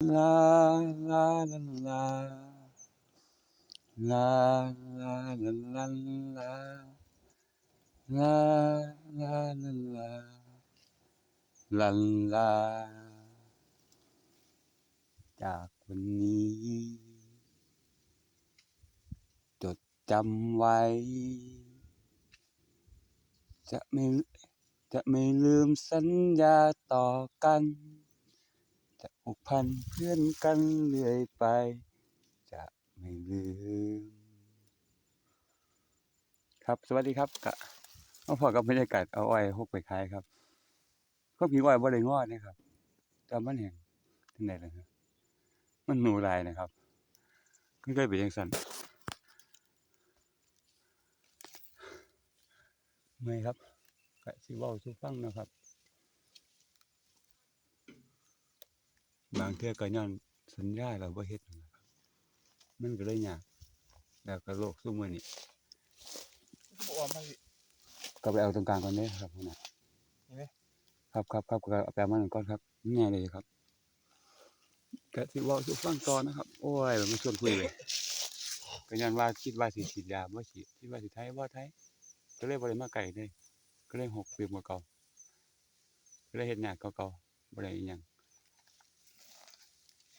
ลาลาลาลาลาลาลาลาลาลาลาลาลาลาจากวันนี้ จดจำไว้ จะไม่จะไม่ลืมสัญญาต่อกัน กพันเพื่อนกันเรื่อยไป จะไม่ลืม ครับสวัสดีครับกะมาพอกับบรรยากาศเอาอ้อยหกไปขายครับก็มีอ้อยบ่ได้งอดนะครับแต่มันแห้งที่ไหนเล่ะครับมันหนูลายนะครับก็เคยไปนจังซั่นเมื่อยครับก็สิว้าสู่ฟังนะครับางเทื่อก็ย้อนสัญญาเราบ่เฮ็ดนั่นล่ะครับมันก็เลยยากแล้วก็โลกซุมื้อนี้บอกว่ามันก็ไปเอาตรงกลางก่อนเด้อครับพุ่นน่ะเห็นไหมครับครับครับก็เอาไปเอามาหนึ่งก้อนครับง่ายเลยครับก็สิเว้าสู่ฟังต่อนะครับ โอ้ยมันชวนคุยเลยก็ย้อนว่าคิดว่าสิฉีดยาบ่ฉีดคิดว่าสิไทยบ่ไทยก็เลยบ่ได้มาไกลเลยก็เลยหกปีกว่าเก่าก็เลยเฮ็ดหน้าเก่าๆบ่ได้อีหยัง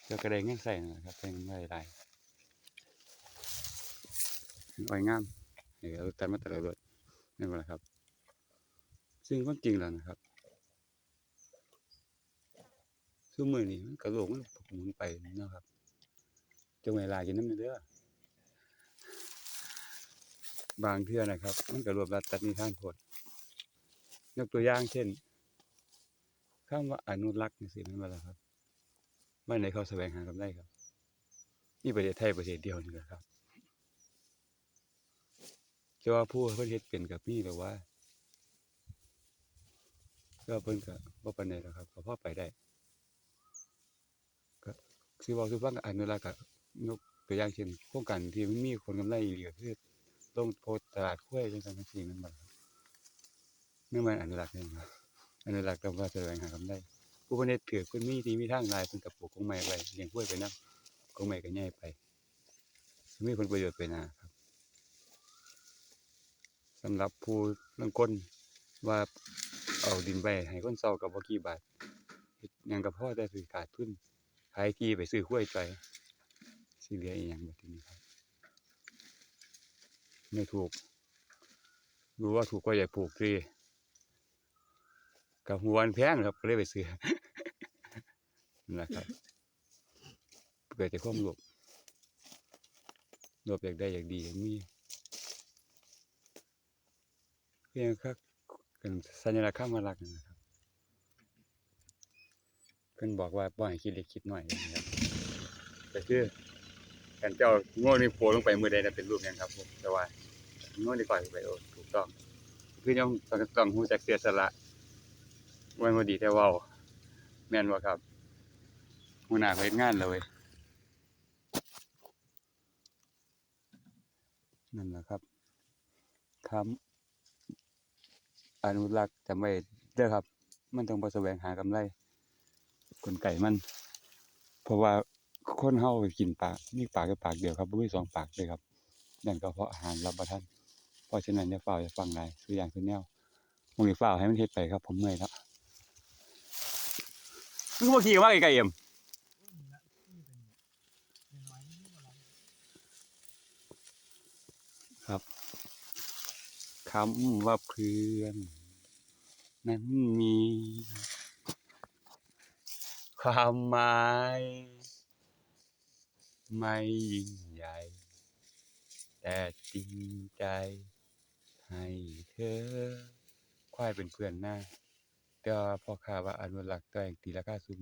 เดี๋ยวก็ได้งใส่นะครับเป็นเงินหลายๆอ้อยงามเออเอาแต่มาตลอดเลยนั่แหละครับ ซึ่งความจริงแล้วนะครับซุมื้อนี้มันก็โลกมันหมุนไปนะครับจงเวลากินน้ำเด้อบางเทื่อนะครับ มันก็รวบรัดตัดนิทานโพดยกตัวอย่างเช่นคำว่าอนุรักษ์จังซี่แม่นบ่ล่ะครับ บ้านไหนเขาแสวงหากำไรครับมีประเทศไทยประเทศเดียวนี่แหละครับจะว่าผู้เพิ่นเฮ็ดเป็นกับมีแบบว่าก็เพิ่นก็บ่ปานใดหรอกครับก็พอไปได้ก็สิเว้าสู่ฟังก็อนุรักษ์ก็ยกตัวอย่างเช่นโครงการที่มันมีผลกำไรอีหลีก็คือลงโพสต์ตลาดกล้วยจังซั่นจังซี่แม่นบ่ล่ะครับนั่นมันอนุรักษ์เองครับอนุรักษ์ต้องว่าแสวงหากำไร ผู้เพิ่นเฮ็ดถือเพิ่นมีที่มีทางลายเพิ่นก็ปลูกของใหม่ไว้เลี้ยงกล้วยไปนำของใหม่ก็ใหญ่ไปมีผลประโยชน์ไปนาครับสำหรับผู้ลางคนว่าเอาดินไว้ให้คนเฒ่าก็บ่กี่บาทยังก็พอแต่สิขาดทุนขายที่ไปซื้อกล้วยจ่อยสิเหลืออีหยังบัดทีนี้ครับไม่ถูกรู้ว่าถูกก็อย่าปลูกสิกับหัวมันแพงครับก็เลยไปซื้อ นะครับ เกิดจากความโลภโลภอยากได้อยากดีอยากมีเพียงครันสัญลักษณ์ข้ามารักนั่นะครับเพิ่นบอกว่าบ่ให้คิดเล็กคิดน้อยนะครับแต่คือการเจ้าโง่นี่โผล่ลงไปมือใดนั่นเป็นรูปยังครับผมแต่ว่าโง่นี่ก่อยไปโอ้ถูกต้อง คือต้องต้องต้องหูจักเสียสละไว้บ่ดีแต่ว้าแม่นบ่ครับ หัวหนาเขาเฮ็ดงานแล้วเว้ยนั่นแหละครับคำอนุรักษ์จำไว้เด้อครับ มันต้องบ่แสวงหากำไรกลไกมัน เพราะว่าคนเฮากินปลามีปากแค่ปากเดียวครับบ่มีสองปากเลยครับนั่นก็เพราะอาหารรับบ่ทันเพราะฉะนั้นอย่าฟ้าวอย่าฟังหลายคืออย่างคือแนวมึงนี่าให้มันเฮ็ดไปครับ ผมเมื่อยแล้วมึงบ่ขี่มาไกลๆเอ็ม ครับคำว่าเพื่อน นั้นมี ความหมายไม่ยิ่งใหญ่ แต่จริงใจ ให้เธอควายเป็นเพื่อนหน้าแต่ว่าพ่อค้าว่าอนุรักษ์ตัวเองตีราคาสูง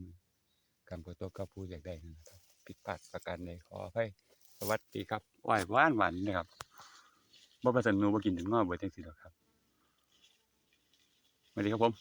กำกับตัวกับผู้อยากได้นะครับผิดพลาดประการใดขออภัยสวัสดีครับอ้อยหวานหวานนะครับ บ่ประสนหนูบ่กินถึงงอเบิดจังซี่หรอกครับไม่ดีครับผม